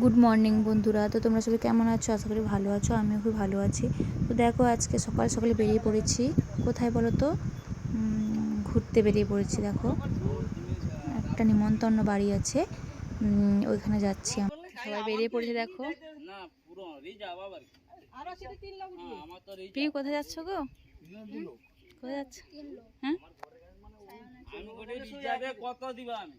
Good morning বন্ধুরা। তো তোমরা সবাই কেমন আছো? আশা করি ভালো আছো আমিও খুব ভালো আছি। তো দেখো আজকে সকাল সকালে বেরিয়ে পড়েছি। কোথায় বলো তো? ঘুরতে বেরিয়ে পড়েছি দেখো। একটা নিমন্ত্রণ বাড়ি আছে। ওইখানে যাচ্ছি। সবাই বেরিয়ে পড়েছে দেখো। প্রিয় কোথায় যাচ্ছ গো? কোথায় যাচ্ছ? হ্যাঁ? কত দিবা আমি?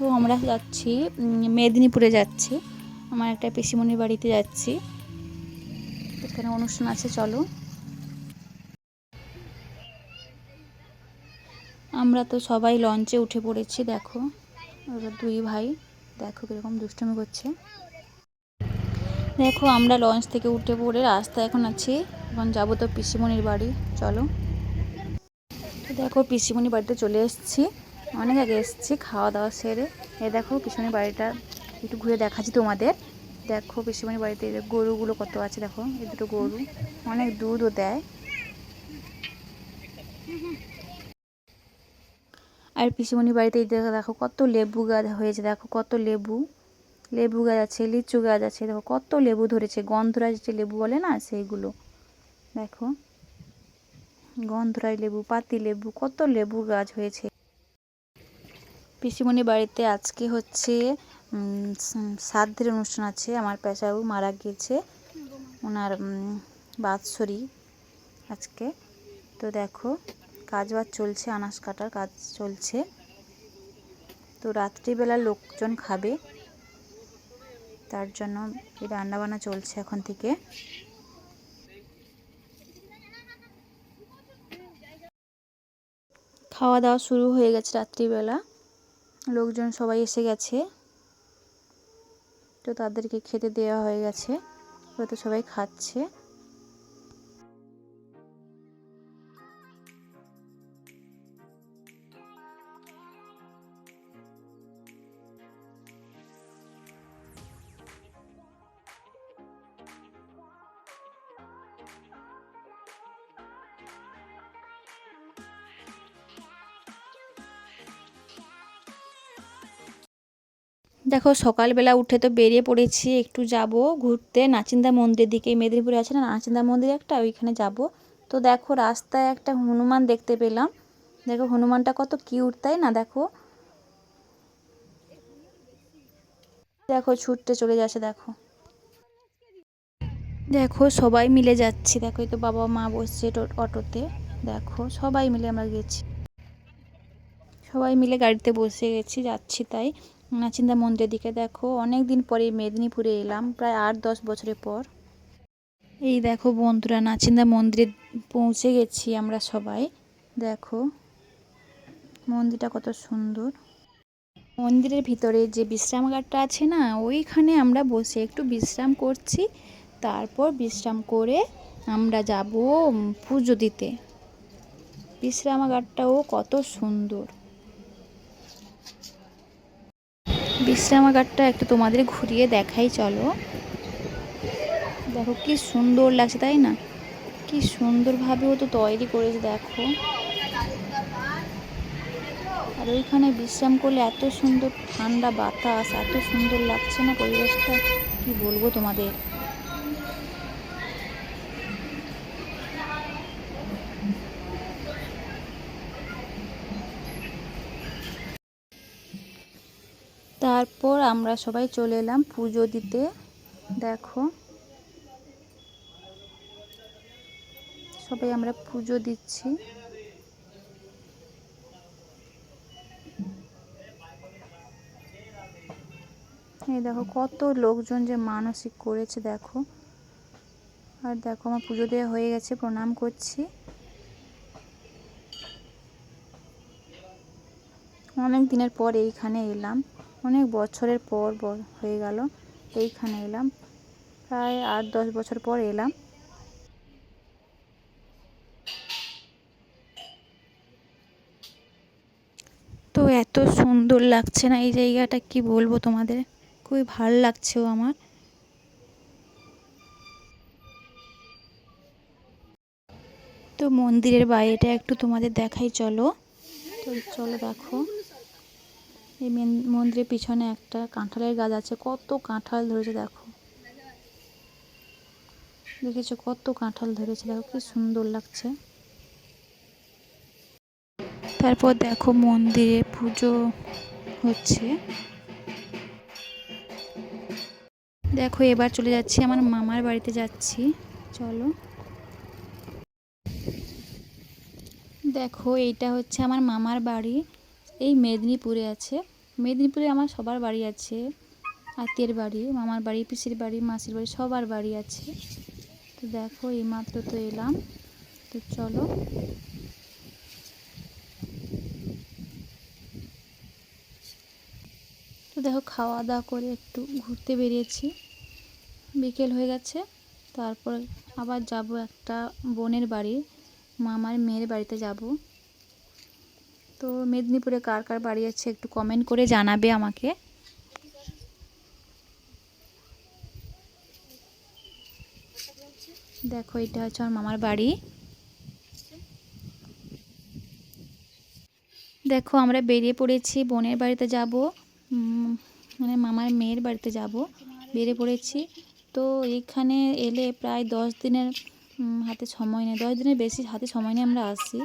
তো আমরা যাচ্ছি মেদিনীপুরে যাচ্ছি। আমার একটা পিসিমণির বাড়িতে যাচ্ছি। এখানে অনুষ্ঠান আছে, চলো। আমরা তো সবাই লঞ্চে উঠে পড়েছি, দেখো। দুই ভাই, দেখো কীরকম দুষ্টুমি করছে। দেখো, আমরা লঞ্চ থেকে উঠে পড়ে রাস্তা এখন আছি, এখন যাব তো পিসিমণির বাড়ি, চলো। দেখো, পিসিমণির বাড়িতে চলে এসেছি। অনেক আগে এসেছি খাওয়া দাওয়া সেরে। এ দেখো পিসিমণির বাড়িটা, একটু ঘুরে দেখাচ্ছি তোমাদের। দেখো পিসিমণির বাড়িতে গরুগুলো কত আছে দেখো, এই দুটো গরু, অনেক দুধও দেয়। আর পিসিমণির বাড়িতে দেখো কত লেবু গাছ হয়েছে, দেখো কত লেবু। লেবু গাছ আছে, লিচু গাছ আছে, দেখো কত লেবু ধরেছে, গন্ধরাজ যে লেবু বলে না সেইগুলো। দেখো, গন্ধরাজ লেবু, পাতি লেবু, কত লেবু গাছ হয়েছে। পিসিমণি বাড়িতে আজকে হচ্ছে শ্রাদ্ধের অনুষ্ঠান আছে। আমার পেশাবু মারা গিয়েছে। ওনার বাৎসরি আজকে। তো দেখো কাজ বাজ চলছে আনাজ কাটার কাজ চলছে। তো রাত্রিবেলা লোকজন খাবে। তার জন্য এই রান্নাবান্না চলছে এখন থেকে। খাওয়া দাওয়া শুরু হয়ে গেছে রাত্রিবেলা। লোকজন সবাই এসে গেছে। তো তাদেরকে খেতে দেওয়া হয়ে গেছে। তো সবাই খাচ্ছে। দেখো, সকালবেলা উঠে তো বেরিয়ে পড়েছি, একটু যাব ঘুরতে। নাচিন্দা মন্দিরের দিকে, মেদিনীপুরে আছে না? নাচিন্দা মন্দির একটা, ওইখানে যাব। তো দেখো, রাস্তায় একটা হনুমান দেখতে পেলাম। দেখো, হনুমানটা কত কিউট, তাই না? দেখো। দেখো, ছুটতে চলে যাচ্ছে, দেখো। দেখো, সবাই মিলে যাচ্ছি। দেখো, এই তো বাবা মা বসছে অটোতে। দেখো, সবাই মিলে আমরা গেছি। সবাই মিলে গাড়িতে বসে গেছি, যাচ্ছি তাই। নাচিন্দা মন্দিরের দিকে দেখো অনেক দিন পরে মেদিনীপুরে এলাম, প্রায় আট দশ বছরের পর। এই দেখো বন্ধুরা, নাচিন্দা মন্দিরে পৌঁছে গেছি আমরা সবাই। দেখো, মন্দিরটা কত সুন্দর। মন্দিরের ভিতরে যে বিশ্রামাগারটা আছে না, ওইখানে আমরা বসে একটু বিশ্রাম করছি। তারপর বিশ্রাম করে আমরা যাব পুজো দিতে। বিশ্রামাগারটাও কত সুন্দর। বিশ্রামাগারটা একটু তোমাদের ঘুরিয়ে দেখাই, চলো। দেখো, কি সুন্দর লাগছে, তাই না? কি সুন্দরভাবে ও তো তৈরি করেছে, দেখো। আর ওইখানে বিশ্রাম করলে এত সুন্দর ঠান্ডা বাতাস, এত সুন্দর লাগছে না পরিবেশটা? কি বলব তোমাদের? তারপর আমরা সবাই চলে এলাম পুজো দিতে। দেখো। সবাই আমরা পুজো দিচ্ছি। এই দেখো, কত লোকজন যে মানসিক করেছে, দেখো। আর দেখো, আমার পুজো দেওয়া হয়ে গেছে, প্রণাম করছি। অনেক দিনের পর এইখানে এলাম। অনেক বছরের পর হয়ে গেল, এইখানে এলাম। প্রায় আট দশ বছর পর এলাম। তো এত সুন্দর লাগছে না এই জায়গাটা, কি বলব তোমাদের? খুবই ভালো লাগছেও আমার। তো মন্দিরের বাইরেটা একটু তোমাদের দেখাই, চলো। তো চলো দেখো। এই মেন- মন্দিরের পিছনে একটা কাঁঠালের গাছ আছে। কত কাঁঠাল ধরেছে দেখো। দেখেছ কত কাঁঠাল ধরেছে দেখো, কি সুন্দর লাগছে। তারপর দেখো মন্দিরে পুজো হচ্ছে। দেখো এবার চলে যাচ্ছি, আমার মামার বাড়িতে যাচ্ছি। চলো। দেখো এইটা হচ্ছে আমার মামার বাড়ি। এই মেদিনীপুরে আছে। মেদিনীপুরে আমার সবার বাড়ি আছে। আত্মীয়ের বাড়ি, মামার বাড়ি, পিসির বাড়ি, মাসির বাড়ি, সবার বাড়ি আছে। তো দেখো, এইমাত্র তো এলাম। তো চলো। তো দেখো খাওয়া দাওয়া করে একটু ঘুরতে বেরিয়েছি। বিকেল হয়ে গেছে। তারপর আবার যাব একটা বোনের বাড়ি, মামার মেয়ের বাড়িতে যাব। তো মেদিনীপুরে কার কার বাড়ি আছে একটু কমেন্ট করে জানাবে আমাকে। দেখো, এটা হচ্ছে আমার মামার বাড়ি। দেখো, আমরা বেরিয়ে পড়েছি, বোনের বাড়িতে যাব। মানে মামার মেয়ের বাড়িতে যাব। বেরিয়ে পড়েছি। তো এখানে এলে প্রায় দশ দিনের হাতে সময় নেই। দশ দিনের বেশি হাতে সময় নিয়ে আমরা আসি।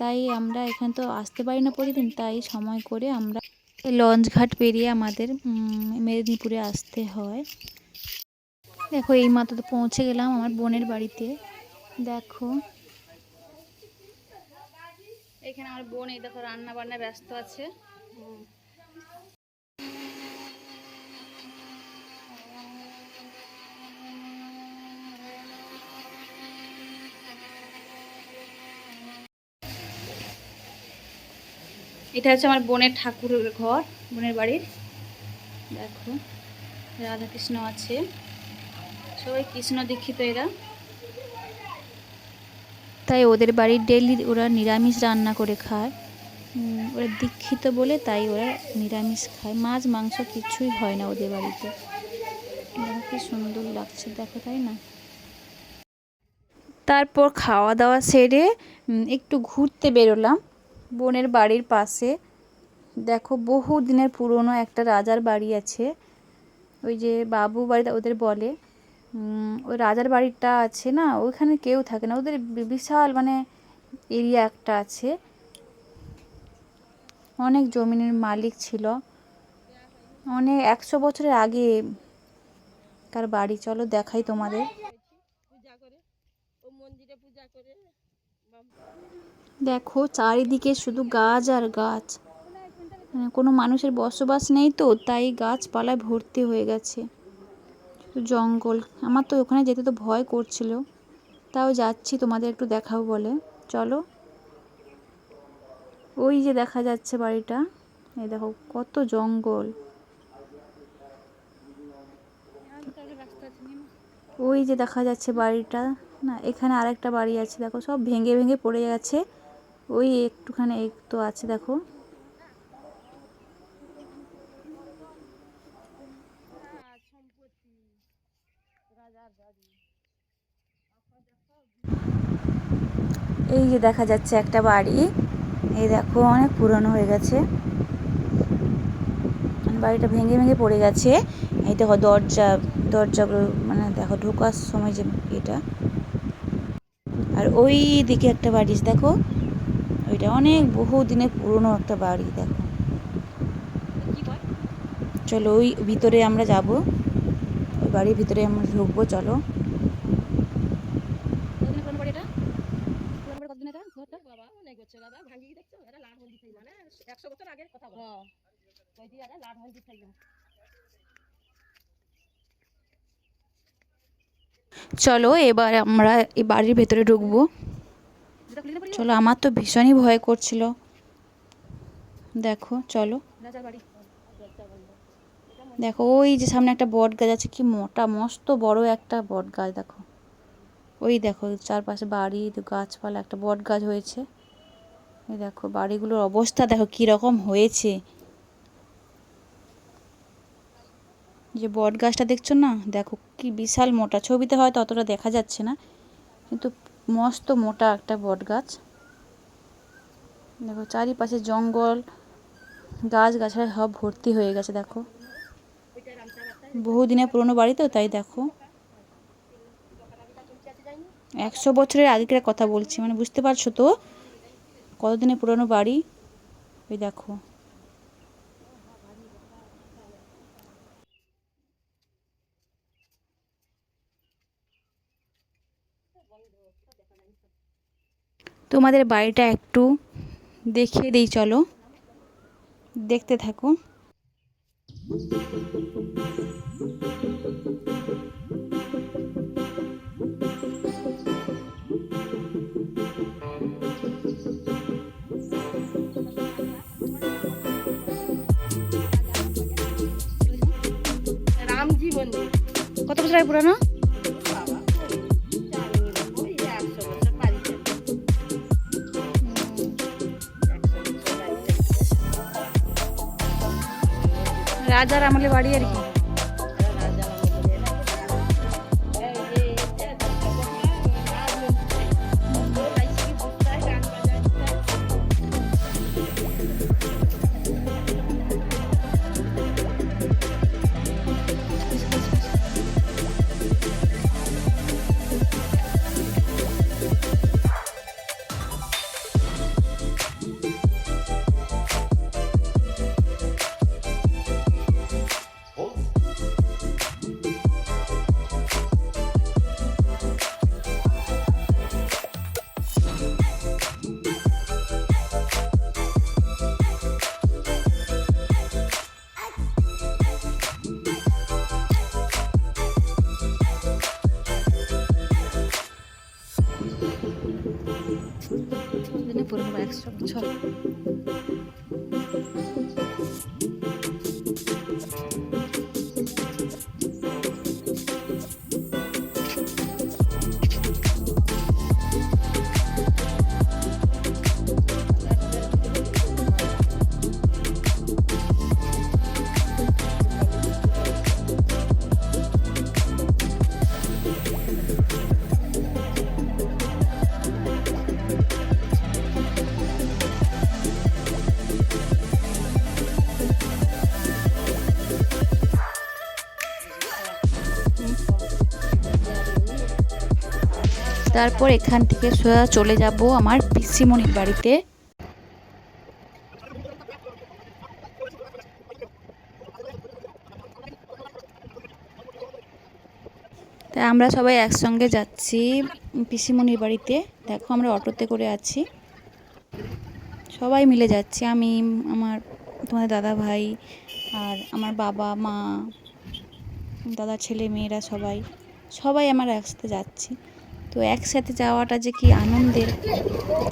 তাই আমরা এখানে তো আসতে পারি না প্রতিদিন, তাই সময় করে আমরা লঞ্চ ঘাট পেরিয়ে আমাদের মেদিনীপুরে আসতে হয়। দেখো, এই মাত্র তো পৌঁছে গেলাম আমার বোনের বাড়িতে। দেখো। এখানে আমার বোন এই দেখো রান্না বান্না ব্যস্ত আছে। এটা হচ্ছে আমার বোনের ঠাকুরের ঘর, বোনের বাড়ির। দেখো রাধা কৃষ্ণ আছে। সবাই কৃষ্ণ দীক্ষিত এরা। তাই ওদের বাড়ির ডেলি ওরা নিরামিষ রান্না করে খায়। ওরা দীক্ষিত বলে তাই ওরা নিরামিষ খায়। মাছ, মাংস কিছুই হয় না ওদের বাড়িতে। কি সুন্দর লাগছে, দেখো তাই না? তারপর খাওয়া দাওয়া সেরে একটু ঘুরতে বেরোলাম। বোনের বাড়ির পাশে। দেখো, বহু দিনের পুরনো একটা রাজার বাড়ি আছে। ওই যে বাবু বাড়িটা ওদের বলে। ওই রাজার বাড়িটা আছে না, ওইখানে কেউ থাকে না। ওদের বিশাল মানে এরিয়া একটা আছে। অনেক জমিনের মালিক ছিল। অনেক, একশো বছরের আগে কার বাড়ি, চলো দেখাই তোমাদের পূজা করে ও মন্দিরে পূজা করে দেখো, চারিদিকে শুধু গাছ আর গাছ। মানে কোনো মানুষের বসবাস নেই তো, তাই গাছপালায় ভর্তি হয়ে গেছে। জঙ্গল। আমার তো ওখানে যেতে তো ভয় করছিল। তাও যাচ্ছি, তোমাদের একটু দেখাবো বলে। চলো। ওই যে দেখা যাচ্ছে বাড়িটা। এই দেখো, কত জঙ্গল। ওই যে দেখা যাচ্ছে বাড়িটা। না, এখানে আরেকটা বাড়ি আছে, দেখো, সব ভেঙে ভেঙে পড়ে গেছে। ওই একটুখানি তো আছে, দেখো। এই যে দেখা যাচ্ছে একটা বাড়ি। এই দেখো, অনেক পুরনো হয়ে গেছে। বাড়িটা ভেঙে ভেঙে পড়ে গেছে। এই দেখো, দরজা, দরজাগুলো মানে দেখো, ঢোকার সময় যে এটা। আর ওই দিকে একটা বাড়ি, দেখো। ওইটা অনেক বহু দিনের পুরনো একটা বাড়ি দেখো। চলো ওই ভিতরে আমরা যাব। ওই বাড়ির ভিতরে আমরা ঢুকবো চলো। মানে হলদি থাকবে চলো এবার আমরা এই বাড়ির ভেতরে ঢুকবো। চলো, আমার তো ভীষণই ভয় করছিল। দেখো, চলো। দেখো, ওই যে সামনে একটা বট গাছ আছে, কি মোটা, মস্ত বড় একটা বট গাছ, দেখো। ওই দেখো, চারপাশে বাড়ি, গাছপালা, একটা বট গাছ হয়েছে। ওই দেখো, বাড়িগুলোর অবস্থা দেখো, কি রকম হয়েছে। যে বট গাছটা দেখছ না? দেখো, কি বিশাল মোটা, ছবিতে হয়তো অতটা দেখা যাচ্ছে না। কিন্তু মস্ত মোটা একটা বট গাছ দেখো, চারিপাশে জঙ্গল গাছ গাছায় সব ভর্তি হয়ে গেছে, দেখো। বহুদিনের পুরনো বাড়ি তো, তাই দেখো। একশো বছরের আগেকার কথা বলছি মানে বুঝতে পারছ তো? কতদিনের পুরনো বাড়ি? ওই দেখো। তোমাদের বাড়িটা একটু দেখিয়ে দিই চলো। দেখতে থাকো। রামজি মন্দির কত বছর আগে পুরানো? রাজার আমলে বাড়ি পুরনো একশো বছর তারপর এখান থেকে সোজা চলে যাব আমার পিসিমণির বাড়িতে। তাই আমরা সবাই একসঙ্গে যাচ্ছি পিসিমণির বাড়িতে। দেখো আমরা অটোতে করে আছি। সবাই মিলে যাচ্ছি, আমি, আমার, তোমাদের দাদা ভাই আর আমার বাবা, মা, দাদা, ছেলে, মেয়েরা সবাই। সবাই আমার একসাথে যাচ্ছি। তো একসাথে যাওয়াটা যে কি আনন্দের,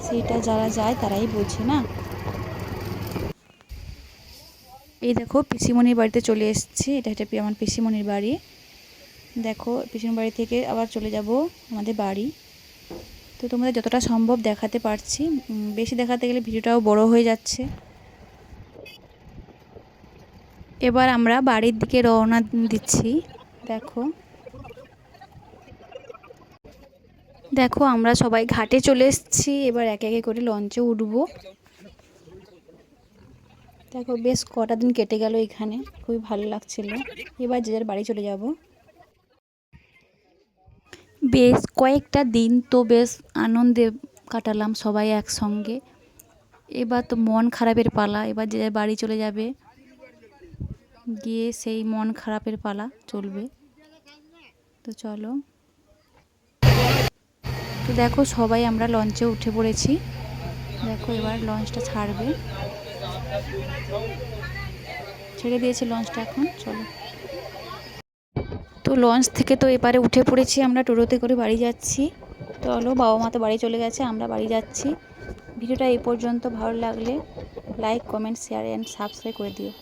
সেটা যারা যায় তারাই বোঝে না? এই দেখো, পিসিমণির বাড়িতে চলে এসেছি। এটা এটা আমার পিসিমণির বাড়ি। দেখো, পিসিমণির বাড়ি থেকে আবার চলে যাব আমাদের বাড়ি। তো তোমাদের যতটা সম্ভব দেখাতে পারছি। বেশি দেখাতে গেলে ভিডিওটাও বড় হয়ে যাচ্ছে। এবার আমরা বাড়ির দিকে রওনা দিচ্ছি। দেখো। দেখো, আমরা সবাই ঘাটে চলে এসেছি। এবার একে একে করে লঞ্চে উঠবো। দেখো, বেশ কটা দিন কেটে গেল এখানে। খুবই ভালো লাগছিল। এবার যে যার বাড়ি চলে যাব। বেশ কয়েকটা দিন তো বেশ আনন্দে কাটালাম সবাই একসঙ্গে। এবার তো মন খারাপের পালা। এবার যে যার বাড়ি চলে যাবে, গিয়ে সেই মন খারাপের পালা চলবে। তো চলো। তো দেখো সবাই আমরা লঞ্চে উঠে পড়েছি। দেখো এবার লঞ্চটা ছাড়বে। ছেড়ে দিয়েছে লঞ্চটা এখন, চলো। তো লঞ্চ থেকে তো এপারে উঠে পড়েছি, আমরা টোটোতে করে বাড়ি যাচ্ছি। চলো বাবা মা তো বাড়ি চলে গেছে, আমরা বাড়ি যাচ্ছি। ভিডিওটা এই পর্যন্ত ভালো লাগলে like comment share and subscribe করে দিও।